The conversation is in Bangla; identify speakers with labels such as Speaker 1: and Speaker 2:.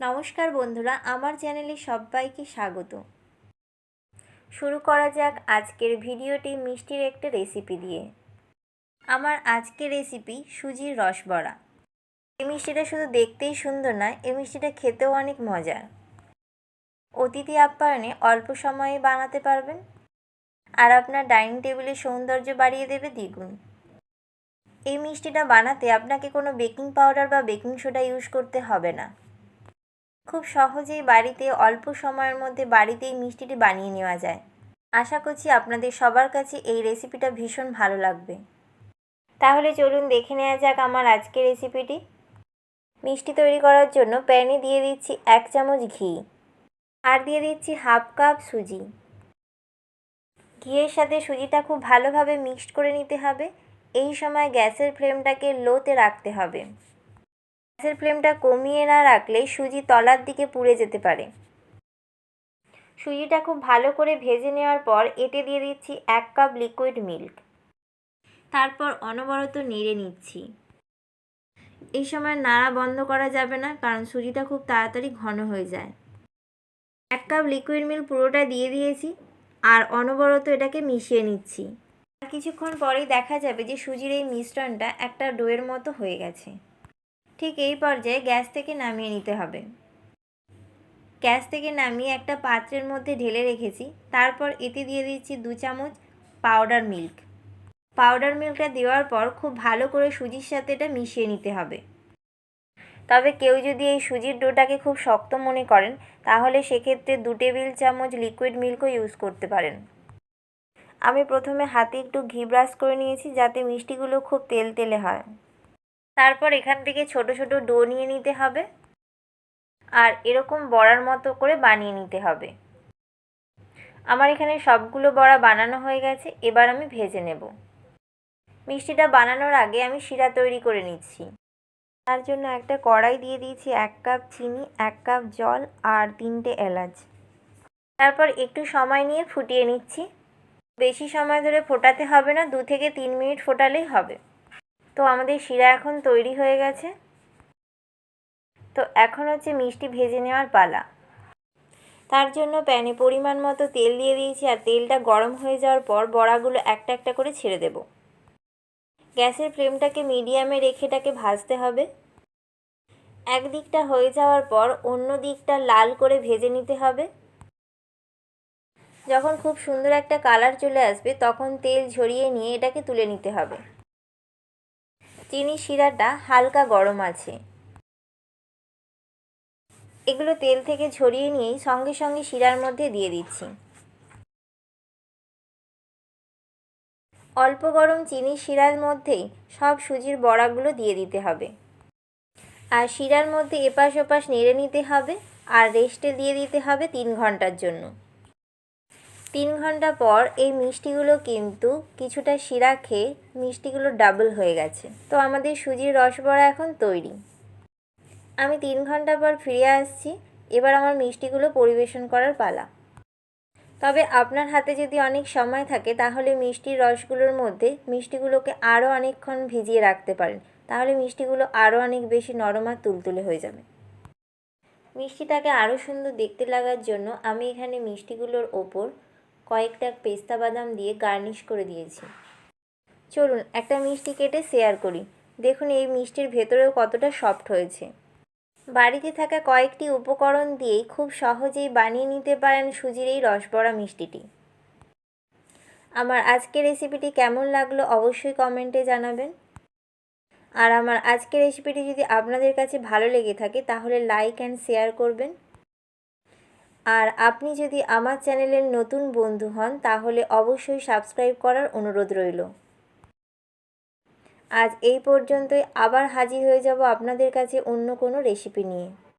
Speaker 1: নমস্কার বন্ধুরা, আমার চ্যানেলে সবাইকে স্বাগত। শুরু করা যাক আজকের ভিডিওটি মিষ্টির একটা রেসিপি দিয়ে। আমার আজকের রেসিপি সুজির রসবড়া এই মিষ্টিটা শুধু দেখতেই সুন্দর নয় এই মিষ্টিটা খেতেও অনেক মজার। অতিথি আপ্যায়নে অল্প সময়ে বানাতে পারবেন। আর আপনার ডাইনিং টেবিলের সৌন্দর্য বাড়িয়ে দেবে দ্বিগুণ। এই মিষ্টিটা বানাতে আপনাকে কোনো বেকিং পাউডার বা বেকিং সোডা ইউজ করতে হবে না। খুব সহজেই বাড়িতে অল্প সময়ের মধ্যে বাড়িতেই মিষ্টিটি বানিয়ে নেওয়া যায়। আশা করছি আপনাদের সবার কাছে এই রেসিপিটা ভীষণ ভালো লাগবে। তাহলে চলুন দেখে নেওয়া যাক আমার আজকের রেসিপিটি। মিষ্টি তৈরি করার জন্য প্যানে দিয়ে দিচ্ছি এক চামচ ঘি আর দিয়ে দিচ্ছি হাফ কাপ সুজি। ঘিয়ের সাথে সুজিটা খুব ভালোভাবে মিক্সড করে নিতে হবে। এই সময় গ্যাসের ফ্লেমটাকে লোতে রাখতে হবে। গ্যাসের ফ্লেমটা কমিয়ে না রাখলে সুজি তলার দিকে পুড়ে যেতে পারে। সুজিটা খুব ভালো করে ভেজে নেওয়ার পর এতে দিয়ে দিচ্ছি এক কাপ লিকুইড মিল্ক তারপর অনবরত নেড়ে নিচ্ছি। এই সময় নাড়া বন্ধ করা যাবে না, কারণ সুজিটা খুব তাড়াতাড়ি ঘন হয়ে যায়। এক কাপ লিকুইড মিল্ক পুরোটা দিয়ে দিয়েছি আর অনবরত এটাকে মিশিয়ে নিচ্ছি। আর কিছুক্ষণ পরেই দেখা যাবে যে সুজির এই মিশ্রণটা একটা ডোয়ের মতো হয়ে গেছে। ঠিক এই পর্যায়ে গ্যাস থেকে নামিয়ে নিতে হবে। গ্যাস থেকে নামিয়ে একটা পাত্রের মধ্যে ঢেলে রেখেছি। তারপর এতে দিয়ে দিচ্ছি দু চামচ পাউডার মিল্ক পাউডার মিল্কটা দেওয়ার পর খুব ভালো করে সুজির সাথে এটা মিশিয়ে নিতে হবে। তবে কেউ যদি এই সুজির ডোটাকে খুব শক্ত মনে করেন, তাহলে সেক্ষেত্রে দু টেবিল চামচ লিকুইড মিল্কও ইউজ করতে পারেন। আমি প্রথমে হাতে একটু ঘি ব্রাশ করে নিয়েছি, যাতে মিষ্টিগুলো খুব তেল তেলে হয়। তারপর এখান থেকে ছোট ছোট ডো নিয়ে নিতে হবে। আর এরকম বড়ার মতো করে বানিয়ে নিতে হবে। আমার এখানে সবগুলো বড়া বানানো হয়ে গেছে, এবার আমি ভেজে নেব। মিষ্টিটা বানানোর আগে আমি শিরা তৈরি করে নিচ্ছি। তার জন্য একটা কড়াই দিয়ে দিয়েছি এক কাপ চিনি, এক কাপ জল আর তিনটে এলাচ। তারপর একটু সময় নিয়ে ফুটিয়ে নিচ্ছি। বেশি সময় ধরে ফোটাতে হবে না, দু থেকে তিন মিনিট ফোটালেই হবে। তো আমাদের শিরা এখন তৈরি হয়ে গেছে। তো এখন হচ্ছে মিষ্টি ভেজে নেওয়ার পালা। তার জন্য প্যানে পরিমাণ মতো তেল দিয়ে দিয়েছি আর তেলটা গরম হয়ে যাওয়ার পর বড়াগুলো একটা একটা করে ছেড়ে দেব। গ্যাসের ফ্লেমটাকে মিডিয়ামে রেখে এটাকে ভাজতে হবে। এক দিকটা হয়ে যাওয়ার পর অন্য দিকটা লাল করে ভেজে নিতে হবে। যখন খুব সুন্দর একটা কালার চলে আসবে তখন তেল ঝরিয়ে নিয়ে এটাকে তুলে নিতে হবে। চিনি শিরাটা হালকা গরম আছে। এগুলো তেল থেকে ঝরিয়ে নিয়েই সঙ্গে সঙ্গে শিরার মধ্যে দিয়ে দিচ্ছি। অল্প গরম চিনি শিরার মধ্যেই সব সুজির বড়াগুলো দিয়ে দিতে হবে। আর শিরার মধ্যে এপাশ ওপাশ নেড়ে নিতে হবে আর রেস্টে দিয়ে দিতে হবে তিন ঘণ্টার জন্য। তিন ঘণ্টা পর এই মিষ্টিগুলো কিন্তু কিছুটা শিরা খেয়ে মিষ্টিগুলো ডাবল হয়ে গেছে। তো আমাদের সুজির রসবড়া এখন তৈরি। আমি তিন ঘণ্টা পর ফিরে আসছি। এবার আমার মিষ্টিগুলো পরিবেশন করার পালা। তবে আপনার হাতে যদি অনেক সময় থাকে, তাহলে মিষ্টির রসগুলোর মধ্যে মিষ্টিগুলোকে আরও অনেকক্ষণ ভিজিয়ে রাখতে পারেন। তাহলে মিষ্টিগুলো আরও অনেক বেশি নরম আর তুলতুলে হয়ে যাবে। মিষ্টিটাকে আরও সুন্দর দেখতে লাগার জন্য আমি এখানে মিষ্টিগুলোর ওপর কয়েকটা পেস্তা বাদাম দিয়ে গার্নিশ করে দিয়েছি। চলুন, একটা মিষ্টি কেটে শেয়ার করি। দেখুন, এই মিষ্টির ভেতরেও কতটা সফট হয়েছে। বাড়িতে থাকা কয়েকটি উপকরণ দিয়েই খুব সহজেই বানিয়ে নিতে পারেন সুজির এই রসবড়া মিষ্টিটি। আমার আজকের রেসিপিটি কেমন লাগল অবশ্যই কমেন্টে জানাবেন। আর আমার আজকের রেসিপিটি যদি আপনাদের কাছে ভালো লেগে থাকে, তাহলে লাইক অ্যান্ড শেয়ার করবেন। আর আপনি যদি আমার চ্যানেলের নতুন বন্ধু হন, তাহলে অবশ্যই সাবস্ক্রাইব করার অনুরোধ রইল। আজ এই পর্যন্তই। আবার হাজির হয়ে যাব আপনাদের কাছে অন্য কোনো রেসিপি নিয়ে।